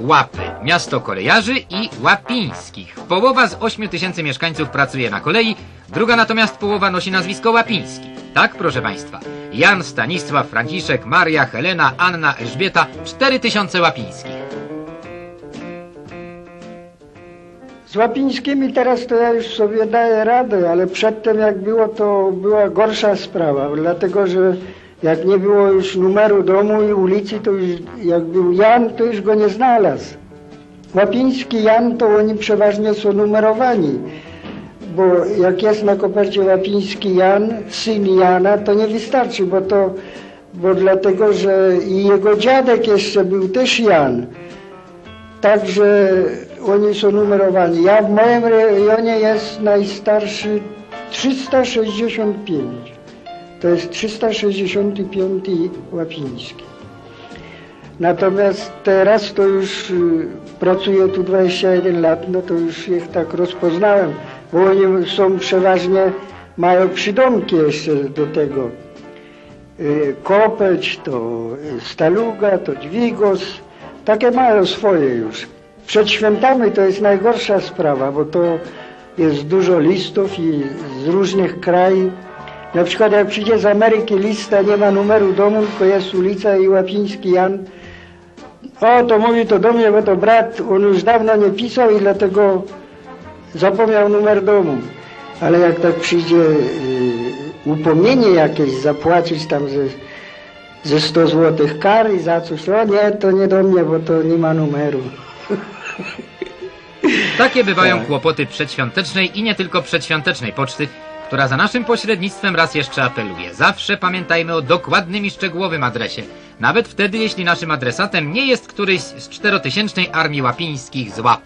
Łapy, miasto kolejarzy i łapińskich. Połowa z 8 tysięcy mieszkańców pracuje na kolei, druga natomiast połowa nosi nazwisko Łapiński. Tak, proszę Państwa. Jan, Stanisław, Franciszek, Maria, Helena, Anna, Elżbieta, 4 tysiące Łapińskich. Z Łapińskimi teraz to ja już sobie daję radę, ale przedtem jak było, to była gorsza sprawa, dlatego że jak nie było już numeru domu i ulicy, to już jak był Jan, to już go nie znalazł. Łapiński Jan, to oni przeważnie są numerowani, bo jak jest na kopercie Łapiński Jan, syn Jana, to nie wystarczy, bo to, bo dlatego, że i jego dziadek jeszcze był też Jan. Także oni są numerowani. Ja w moim rejonie jest najstarszy 365. To jest 365 Łapiński. Natomiast teraz to już y, pracuję tu 21 lat, no to już ich tak rozpoznałem, bo oni są przeważnie, mają przydomki jeszcze do tego. Y, Kopeć, to Staluga, to Dźwigos, takie mają swoje już. Przed świętami to jest najgorsza sprawa, bo to jest dużo listów i z różnych krajów. Na przykład jak przyjdzie z Ameryki lista, nie ma numeru domu, tylko jest ulica i Łapiński Jan. O, to mówi to do mnie, bo to brat, on już dawno nie pisał i dlatego zapomniał numer domu. Ale jak tak przyjdzie y, upomnienie jakieś zapłacić tam ze, ze 100 złotych kary za coś, o nie, to nie do mnie, bo to nie ma numeru. Takie bywają Tak. kłopoty przedświątecznej i nie tylko przedświątecznej poczty, która za naszym pośrednictwem raz jeszcze apeluje. Zawsze pamiętajmy o dokładnym i szczegółowym adresie. Nawet wtedy, jeśli naszym adresatem nie jest któryś z czterotysięcznej armii łapińskich z łap.